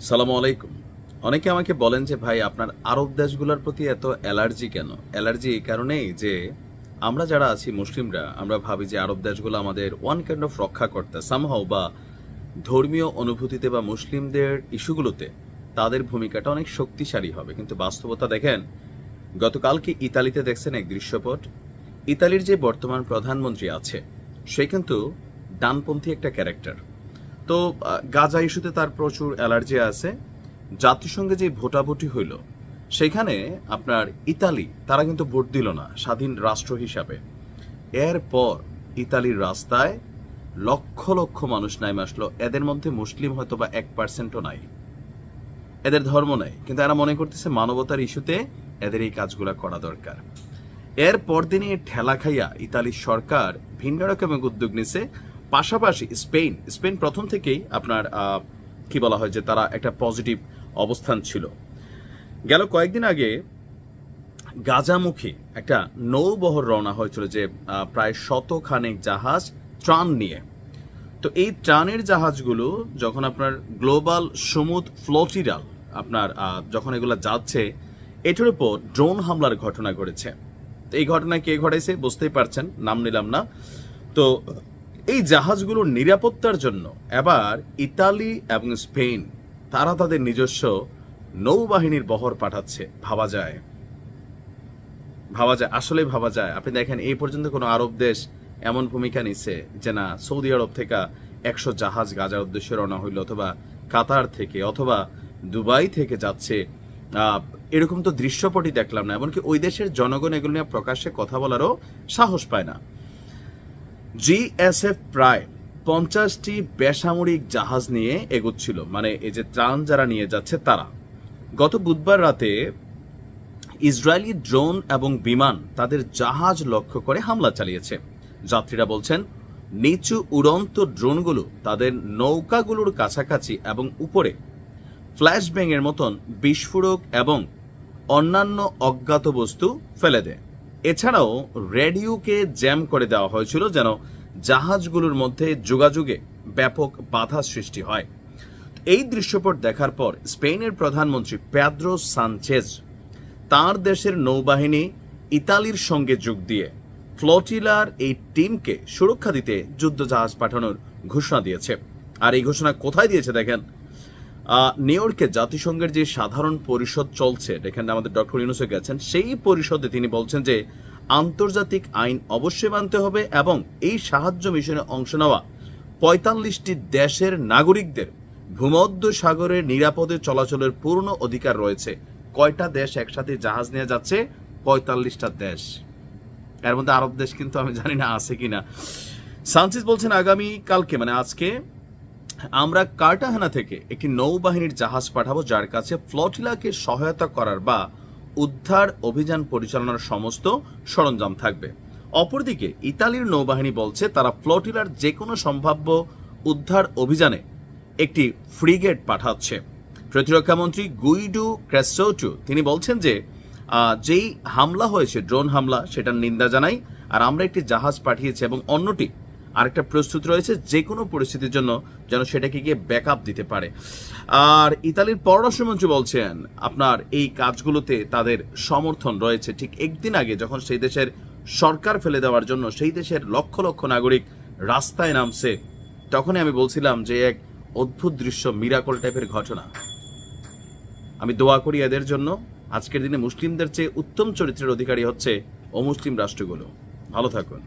সালামু আলাইকুম। অনেকে আমাকে বলেন যে, ভাই, আপনার আরব দেশগুলোর প্রতি এত অ্যালার্জি কেন? অ্যালার্জি এই কারণেই যে, আমরা যারা আছি মুসলিমরা, আমরা ভাবি যে আরব দেশগুলো আমাদের ওয়ান কাইন্ড অফ রক্ষা করতে সামহাও বা ধর্মীয় অনুভূতিতে বা মুসলিমদের ইস্যুগুলোতে তাদের ভূমিকাটা অনেক শক্তিশালী হবে। কিন্তু বাস্তবতা দেখেন গতকালকে ইতালিতে দেখছেন এক দৃশ্যপট? ইতালির যে বর্তমান প্রধানমন্ত্রী আছে, সে কিন্তু ডানপন্থী একটা ক্যারেক্টার তো গাজা ইস্যুতে তার প্রচুর অ্যালার্জি আছে। জাতিসংঘে যে ভোটাভুটি হইল, সেখানে আপনার ইতালি, তারা কিন্তু ভোট দিল না, স্বাধীন রাষ্ট্র হিসাবে। এরপর ইতালির রাস্তায় লক্ষ লক্ষ মানুষ নাইমে আসলো। এদের মধ্যে মুসলিম হয়তো বা এক পার্সেন্টও নাই। এদের ধর্ম নাই, কিন্তু এরা মনে করতেছে মানবতার ইস্যুতে এদের এই কাজগুলো করা দরকার। এর পরদিনই ঠেলা খাইয়া ইতালির সরকার ভিন্ন রকমের উদ্যোগ নিছে পাশাপাশি স্পেন স্পেন প্রথম থেকেই আপনার কি বলা হয় যে তারা একটা পজিটিভ অবস্থান ছিল। গেল কয়েকদিন আগে গাজামুখী একটা নৌবহর রওনা হয়েছিল যে প্রায় শতখানেক জাহাজ ত্রাণ নিয়ে। তো এই ত্রাণের জাহাজগুলো যখন আপনার গ্লোবাল সমুদ ফ্লোটিরাল, আপনার যখন এগুলো যাচ্ছে, এটার উপর ড্রোন হামলার ঘটনা ঘটেছে। তো এই ঘটনা কে ঘটাইছে বুঝতেই পারছেন, নাম নিলাম না। তো এই জাহাজগুলোর নিরাপত্তার জন্য এবার ইতালি এবং স্পেন, তারা তাদের নিজস্ব নৌবাহিনীর বহর পাঠাচ্ছে। ভাবা যায়। ভাবা যায়। আসলে ভাবা যায়। আপনি দেখেন, এই পর্যন্ত কোনো আরব দেশ এমন ভূমিকা নিছে যে না, সৌদি আরব থেকে একশো জাহাজ গাজার উদ্দেশ্যে রওনা হইল, অথবা কাতার থেকে, অথবা দুবাই থেকে যাচ্ছে। এরকম তো দৃশ্যপটই দেখলাম না। এমনকি ওই দেশের জনগণ এগুলো নিয়ে প্রকাশ্যে কথা বলারও সাহস পায় না। জিএসএফ প্রায় পঞ্চাশটি বেসামরিক জাহাজ নিয়ে এগোচ্ছিল মানে এই যে ত্রাণ যারা নিয়ে যাচ্ছে তারা। গত বুধবার রাতে ইসরায়েলি ড্রোন এবং বিমান তাদের জাহাজ লক্ষ্য করে হামলা চালিয়েছে। যাত্রীরা বলছেন, নিচু উড়ন্ত ড্রোনগুলো তাদের নৌকাগুলোর কাছাকাছি এবং উপরে। ফ্ল্যাশ ব্যাংয়ের মতন বিস্ফোরক এবং অন্যান্য অজ্ঞাত বস্তু ফেলে দেয়। এছাড়াও রেডিওকে জ্যাম করে দেওয়া হয়েছিল যেন জাহাজগুলোর মধ্যে যোগাযোগে ব্যাপক বাধা সৃষ্টি হয়। এই দৃশ্যপট দেখার পর স্পেনের প্রধানমন্ত্রী প্যাদ্রো সানচেজ তার দেশের নৌবাহিনী ইতালির সঙ্গে যোগ দিয়ে ফ্লোটিলার এই টিমকে সুরক্ষা দিতে যুদ্ধ জাহাজ পাঠানোর ঘোষণা দিয়েছে। আর এই ঘোষণা কোথায় দিয়েছে দেখেন? নিউ ইয়র্কে জাতিসংঘের যে সাধারণ পরিষদ চলছে এখানে আমাদের ডক্টর ইউনুসে গেছেন, সেই পরিষদে তিনি বলছেন যে আন্তর্জাতিক আইন অবশ্যই মানতে হবে এবং এই সাহায্য মিশনে অংশ নেওয়া পঁয়তাল্লিশটি দেশের নাগরিকদের ভূমধ্য সাগরের নিরাপদে চলাচলের পূর্ণ অধিকার রয়েছে। কয়টা দেশ একসাথে জাহাজ নিয়ে যাচ্ছে? পঁয়তাল্লিশটা দেশ। এর মধ্যে আরব দেশ কিন্তু আমি জানি না আছে কিনা। সানচিস বলছেন আগামী কালকে মানে আজকে আমরা কার্টাহানা থেকে একটি নৌবাহিনীর জাহাজ পাঠাবো যার কাছে ফ্লটিলাকে সহায়তা করার বা উদ্ধার অভিযান পরিচালনার সমস্ত সরঞ্জাম থাকবে। অপরদিকে, ইতালির নৌবাহিনী বলছে তারা ফ্লটিলার যে কোনো সম্ভাব্য উদ্ধার অভিযানে একটি ফ্রিগেট পাঠাচ্ছে। প্রতিরক্ষামন্ত্রী গুইডু ক্রেসোটু তিনি বলছেন যে যেই হামলা হয়েছে, ড্রোন হামলা, সেটার নিন্দা জানাই, আর আমরা একটি জাহাজ পাঠিয়েছি এবং অন্যটি আরেকটা প্রস্তুত রয়েছে যে কোনো পরিস্থিতির জন্য যেন সেটাকে গিয়ে ব্যাকআপ দিতে পারে। আর ইতালির পররাষ্ট্রমন্ত্রী বলছেন, আপনার এই কাজগুলোতে তাদের সমর্থন রয়েছে। ঠিক একদিন আগে যখন সেই দেশের সরকার ফেলে দেওয়ার জন্য সেই দেশের লক্ষ লক্ষ নাগরিক রাস্তায় নামছে, তখনই আমি বলছিলাম যে এক অদ্ভুত দৃশ্য মিরাকল টাইপের ঘটনা। আমি দোয়া করি এদের জন্য। আজকের দিনে মুসলিমদের চেয়ে উত্তম চরিত্রের অধিকারী হচ্ছে অমুসলিম রাষ্ট্রগুলো। ভালো থাকুন।